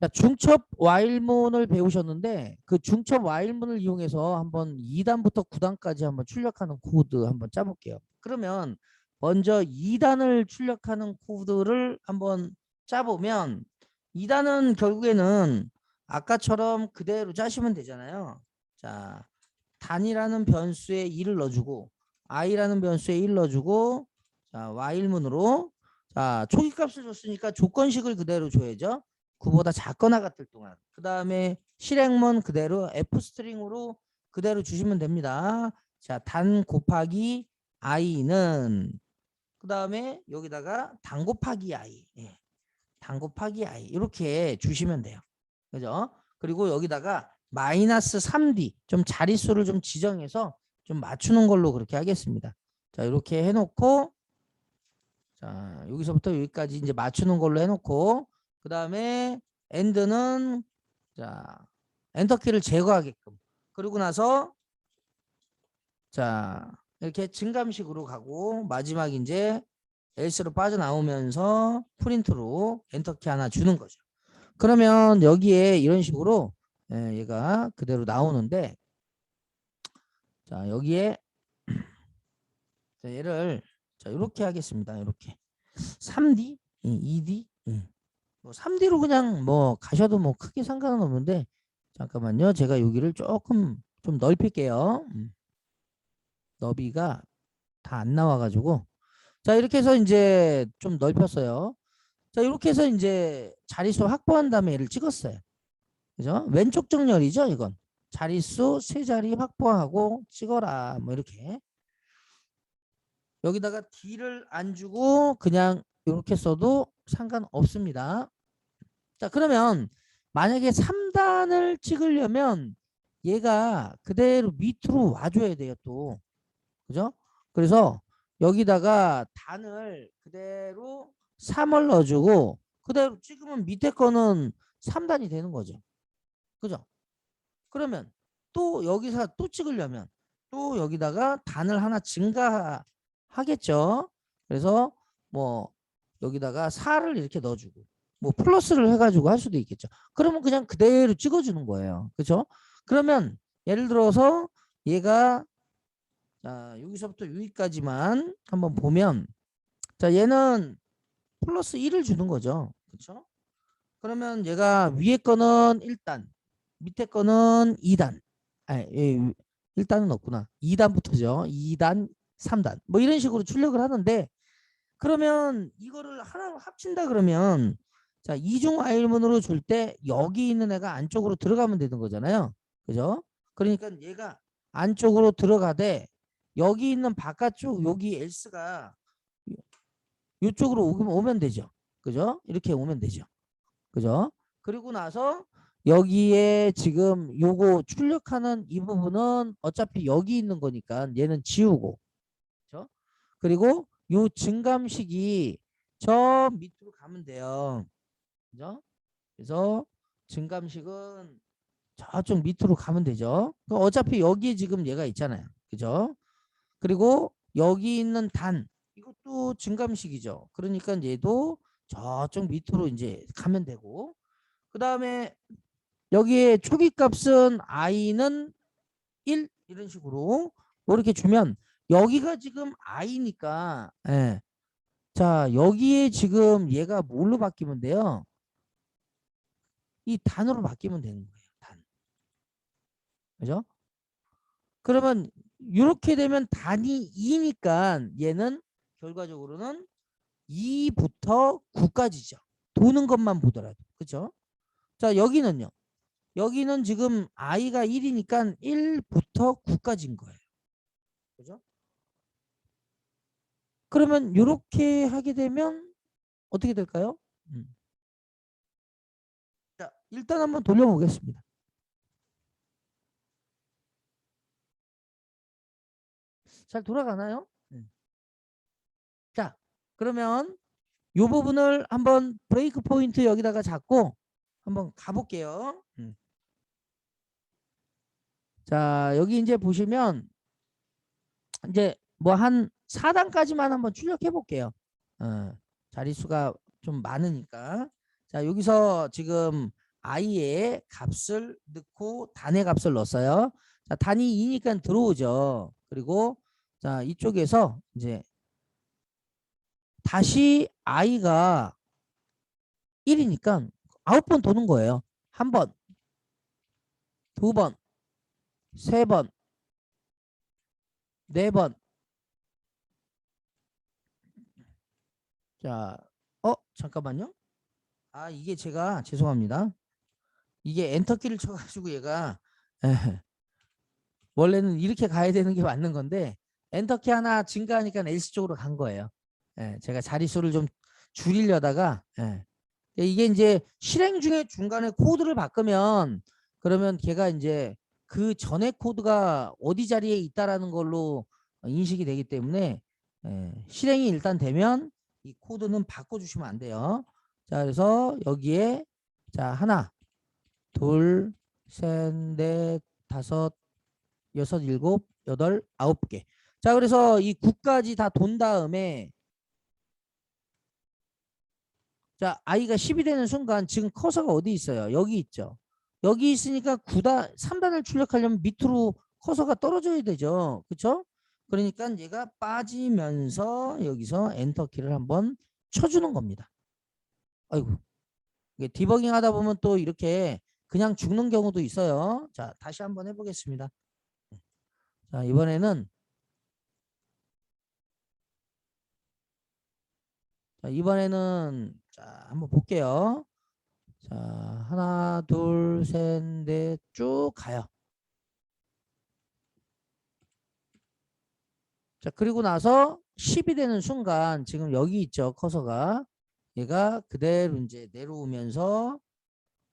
자, 중첩 와일문을 배우셨는데 그 중첩 와일문을 이용해서 한번 2단부터 9단까지 한번 출력하는 코드 한번 짜볼게요. 그러면 먼저 2단을 출력하는 코드를 한번 짜보면 2단은 결국에는 아까처럼 그대로 짜시면 되잖아요. 자, 단이라는 변수에 2를 넣어주고 i라는 변수에 1 넣어주고 자, while문으로 자, 초기 값을 줬으니까 조건식을 그대로 줘야죠. 9보다 작거나 같을 동안. 그 다음에 실행문 그대로 f 스트링으로 그대로 주시면 됩니다. 자, 단 곱하기 i는 그 다음에 여기다가 단 곱하기 i. 예. 단 곱하기 i. 이렇게 주시면 돼요. 그죠? 그리고 여기다가 마이너스 3d 좀 자릿수를 좀 지정해서 좀 맞추는 걸로 그렇게 하겠습니다. 자, 이렇게 해놓고 자, 여기서부터 여기까지 이제 맞추는 걸로 해놓고 그 다음에 엔드는 자 엔터키를 제거하게끔 그리고 나서 자 이렇게 증감식으로 가고 마지막 이제 엘스로 빠져나오면서 프린트로 엔터키 하나 주는 거죠. 그러면 여기에 이런 식으로 예, 얘가 그대로 나오는데 자 여기에 자, 얘를 자 이렇게 하겠습니다. 이렇게 3D, 2D, 뭐 3D로 그냥 뭐 가셔도 뭐 크게 상관은 없는데 잠깐만요. 제가 여기를 조금 좀 넓힐게요. 음. 너비가 다 안 나와가지고 자 이렇게 해서 이제 좀 넓혔어요. 자 이렇게 해서 이제 자릿수 확보한 다음에 얘를 찍었어요. 그죠? 왼쪽 정렬이죠 이건. 자릿수 세 자리 확보하고 찍어라 뭐 이렇게 여기다가 D를 안 주고 그냥 이렇게 써도 상관없습니다. 자 그러면 만약에 3단을 찍으려면 얘가 그대로 밑으로 와줘야 돼요 또 그죠? 그래서 여기다가 단을 그대로 3을 넣어주고 그대로 찍으면 밑에 거는 3단이 되는 거죠. 그죠? 그러면 또 여기서 또 찍으려면 또 여기다가 단을 하나 증가하겠죠. 그래서 뭐 여기다가 4를 이렇게 넣어주고 뭐 플러스를 해가지고 할 수도 있겠죠. 그러면 그냥 그대로 찍어주는 거예요. 그렇죠? 그러면 예를 들어서 얘가 자 여기서부터 여기까지만 한번 보면 자 얘는 플러스 1을 주는 거죠. 그렇죠? 그러면 얘가 위에 거는 1단 밑에 거는 2단 아 예, 1단은 없구나 2단부터죠 2단 3단 뭐 이런 식으로 출력을 하는데 그러면 이거를 하나 합친다 그러면 자 이중 아일문으로 줄 때 여기 있는 애가 안쪽으로 들어가면 되는 거잖아요. 그죠? 그러니까 얘가 안쪽으로 들어가되 여기 있는 바깥쪽 여기 else가 이쪽으로 오면 되죠. 그죠? 이렇게 오면 되죠. 그죠? 그리고 나서 여기에 지금 요거 출력하는 이 부분은 어차피 여기 있는 거니까 얘는 지우고. 그죠? 그리고 요 증감식이 저 밑으로 가면 돼요. 그죠? 그래서 증감식은 저쪽 밑으로 가면 되죠. 그럼 어차피 여기에 지금 얘가 있잖아요. 그죠? 그리고 여기 있는 단 이것도 증감식이죠. 그러니까 얘도 저쪽 밑으로 이제 가면 되고 그 다음에 여기에 초기 값은 i는 1 이런 식으로 이렇게 주면 여기가 지금 i니까 예. 자 여기에 지금 얘가 뭘로 바뀌면 돼요? 이 단으로 바뀌면 되는 거예요. 단. 그죠? 그러면 이렇게 되면 단이 2니까 얘는 결과적으로는 2부터 9까지죠. 도는 것만 보더라도. 그죠? 자 여기는요. 여기는 지금 i가 1이니까 1부터 9까지인 거예요. 그죠? 그러면 이렇게 하게 되면 어떻게 될까요? 음. 자, 일단 한번 돌려보겠습니다. 잘 돌아가나요? 음. 자, 그러면 이 부분을 한번 브레이크 포인트 여기다가 잡고 한번 가볼게요. 음. 자, 여기 이제 보시면 이제 뭐 한 4단까지만 한번 출력해 볼게요. 어, 자릿수가 좀 많으니까. 자, 여기서 지금 i의 값을 넣고 단의 값을 넣었어요. 자, 단이 2니까 들어오죠. 그리고 자, 이쪽에서 이제 다시 i가 1이니까 아홉 번 도는 거예요. 한 번, 두 번, 세 번, 네 번. 자, 어, 잠깐만요. 아, 이게 제가 죄송합니다. 이게 엔터키를 쳐가지고 얘가 에, 원래는 이렇게 가야 되는 게 맞는 건데 엔터키 하나 증가하니까 LC 쪽으로 간 거예요. 예, 제가 자릿수를 좀 줄이려다가 예. 이게 이제 실행 중에 중간에 코드를 바꾸면 그러면 걔가 이제 그 전에 코드가 어디 자리에 있다라는 걸로 인식이 되기 때문에 예, 실행이 일단 되면 이 코드는 바꿔주시면 안 돼요. 자, 그래서 여기에 자 하나, 둘, 셋, 넷, 다섯, 여섯, 일곱, 여덟, 아홉 개. 자, 그래서 이 9까지 다 돈 다음에 자, i가 10이 되는 순간 지금 커서가 어디 있어요? 여기 있죠. 여기 있으니까 9단, 3단을 출력하려면 밑으로 커서가 떨어져야 되죠. 그렇죠? 그러니까 얘가 빠지면서 여기서 엔터키를 한번 쳐주는 겁니다. 아이고. 디버깅 하다 보면 또 이렇게 그냥 죽는 경우도 있어요. 자, 다시 한번 해보겠습니다. 자, 이번에는 자, 이번에는 자, 한번 볼게요. 자, 하나, 둘, 셋, 넷, 쭉 가요. 자, 그리고 나서 10이 되는 순간 지금 여기 있죠. 커서가. 얘가 그대로 이제 내려오면서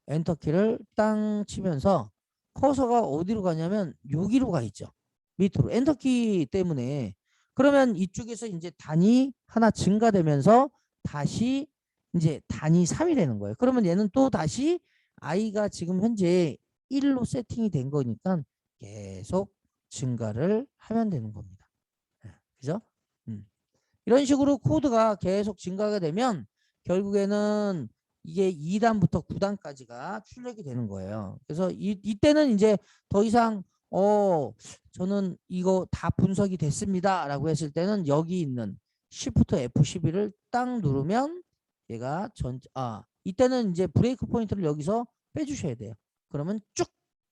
엔터키를 땅 치면서 커서가 어디로 가냐면 여기로 가 있죠. 밑으로. 엔터키 때문에. 그러면 이쪽에서 이제 단이 하나 증가되면서 다시 이제 단이 3이 되는 거예요. 그러면 얘는 또 다시 i가 지금 현재 1로 세팅이 된 거니까 계속 증가를 하면 되는 겁니다. 예, 그죠? 음. 이런 식으로 코드가 계속 증가가 되면 결국에는 이게 2단부터 9단까지가 출력이 되는 거예요. 그래서 이, 이때는 이제 더 이상 어 저는 이거 다 분석이 됐습니다 라고 했을 때는 여기 있는 Shift F12를 딱 누르면 얘가 전, 아, 이때는 이제 브레이크 포인트를 여기서 빼주셔야 돼요. 그러면 쭉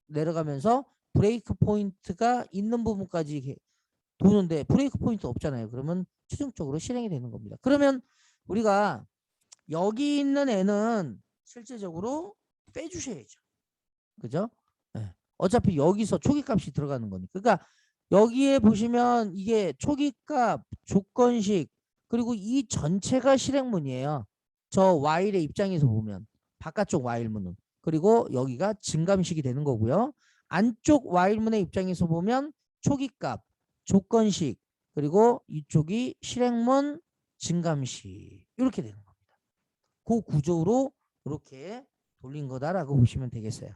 내려가면서 브레이크 포인트가 있는 부분까지 도는데 브레이크 포인트 없잖아요. 그러면 최종적으로 실행이 되는 겁니다. 그러면 우리가 여기 있는 애는 실제적으로 빼주셔야죠. 그죠? 네. 어차피 여기서 초기값이 들어가는 거니까. 그러니까 여기에 보시면 이게 초기값, 조건식, 그리고 이 전체가 실행문이에요. 저 while의 입장에서 보면 바깥쪽 while문은 그리고 여기가 증감식이 되는 거고요. 안쪽 while문의 입장에서 보면 초기값, 조건식 그리고 이쪽이 실행문, 증감식 이렇게 되는 겁니다. 그 구조로 이렇게 돌린 거다라고 보시면 되겠어요.